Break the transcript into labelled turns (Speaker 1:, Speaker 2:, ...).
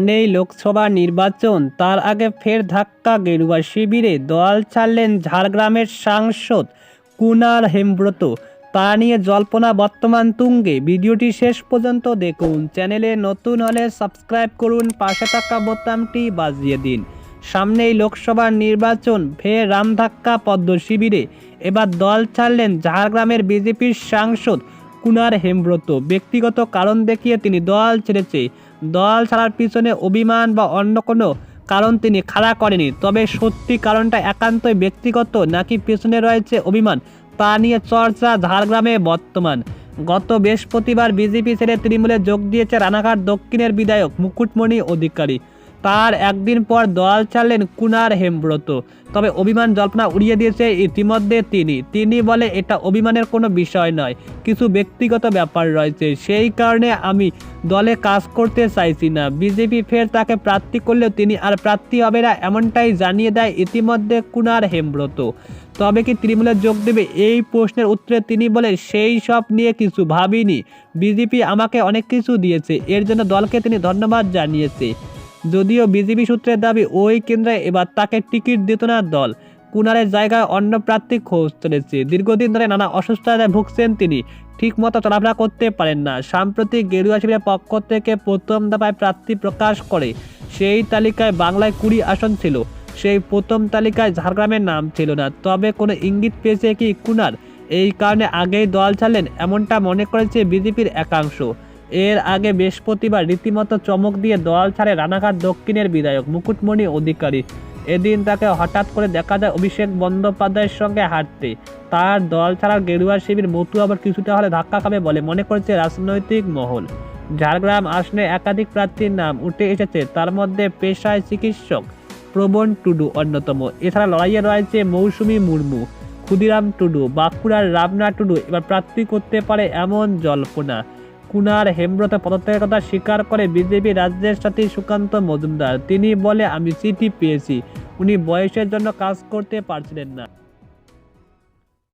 Speaker 1: নেই লোকসভা নির্বাচন। তার আগে ফের ধাক্কা গেরুয়া শিবিরে দল ছাড়লেন ঝাড়গ্রামের সাংসদ কুনার হেমব্রত। তা নিয়ে জল্পনা বর্তমান তুঙ্গে। ভিডিওটি শেষ পর্যন্ত দেখুন। চ্যানেলে নতুন হলে সাবস্ক্রাইব করুন, পাশে থাকা বোতামটি বাজিয়ে দিন। সামনেই লোকসভা নির্বাচন, ফের রামধাক্কা পদ্ম শিবিরে। এবার দল ছাড়লেন ঝাড়গ্রামের বিজেপির সাংসদ কুনার হেমব্রত। ব্যক্তিগত কারণ দেখিয়ে তিনি দল ছেড়েছে। দল ছাড়ার পিছনে অভিমান বা অন্য কোনো কারণ তিনি খাড়া করেনি। তবে সত্যি কারণটা একান্তই ব্যক্তিগত, নাকি পেছনে রয়েছে অভিমান? তা নিয়ে চর্চা ঝাড়গ্রামে বর্তমান। গত বৃহস্পতিবার বিজেপি ছেড়ে তৃণমূলে যোগ দিয়েছে রানাঘাট দক্ষিণের বিধায়ক মুকুটমণি অধিকারী। তার একদিন পর দল ছাড়লেন কুনার হেমব্রত। তবে অভিমান জল্পনা উড়িয়ে দিয়েছে ইতিমধ্যে তিনি। তিনি বলে, এটা অভিমানের কোনো বিষয় নয়, কিছু ব্যক্তিগত ব্যাপার রয়েছে। সেই কারণে আমি দলে কাজ করতে চাইছি না। বিজেপি ফের তাকে প্রার্থী করলেও তিনি আর প্রার্থী হবে না, এমনটাই জানিয়ে দেয় ইতিমধ্যে কুনার হেমব্রত। তবে কি তৃণমূলে যোগ দেবে এই প্রশ্নের উত্তরে তিনি বলে সেই সব নিয়ে কিছু ভাবিনি। বিজেপি আমাকে অনেক কিছু দিয়েছে। এর জন্য দলকে তিনি ধন্যবাদ জানিয়েছে। যদিও বিজেপি সূত্রের দাবি, ওই কেন্দ্রে এবার তাকে টিকিট দিত না দল। কুনারের জায়গায় অন্য প্রার্থী খোঁজ চলেছে দীর্ঘদিন ধরে নানা অসুস্থতায় ভুগছেন তিনি। ঠিকমতো চলাফেরা করতে পারেন না। সাম্প্রতিক গেরুয়া শিবিরের পক্ষ থেকে প্রথম দফায় প্রার্থী প্রকাশ করে সেই তালিকায় বাংলায় কুড়ি আসন ছিল। সেই প্রথম তালিকায় ঝাড়গ্রামের নাম ছিল না। তবে কোনো ইঙ্গিত পেয়েছে কি কুনার এই কারণে আগেই দল ছাড়লেন, এমনটা মনে করেছে বিজেপির একাংশ। এর আগে বৃহস্পতিবার রীতিমতো চমক দিয়ে দল ছাড়ে রানাঘাট দক্ষিণের বিধায়ক মুকুটমণি অধিকারী। এদিন তাকে হঠাৎ করে দেখা যায় অভিষেক বন্দ্যোপাধ্যায়ের সঙ্গে হাঁটতে। তার দল ছাড়া গেরুয়া শিবির মতু আবার কিছুটা হলে ধাক্কা খাবে বলে মনে করছে রাজনৈতিক মহল। ঝাড়গ্রাম আসনে একাধিক প্রার্থীর নাম উঠে এসেছে, তার মধ্যে পেশায় চিকিৎসক প্রবণ টুডু অন্যতম। এছাড়া লড়াইয়ে রয়েছে মৌসুমী মুর্মু, ক্ষুদিরাম টুডু, বাঁকুড়ার রামনা টুডু। এবার প্রার্থী করতে পারে এমন জল্পনা। কুনার হেমব্রত পদত্যাগের কথা স্বীকার করে বিজেপি রাজ্যের সাথে সুকান্ত মজুমদার। তিনি বলে, আমি চিঠি পেয়েছি। উনি বয়সের জন্য কাজ করতে পারছিলেন না।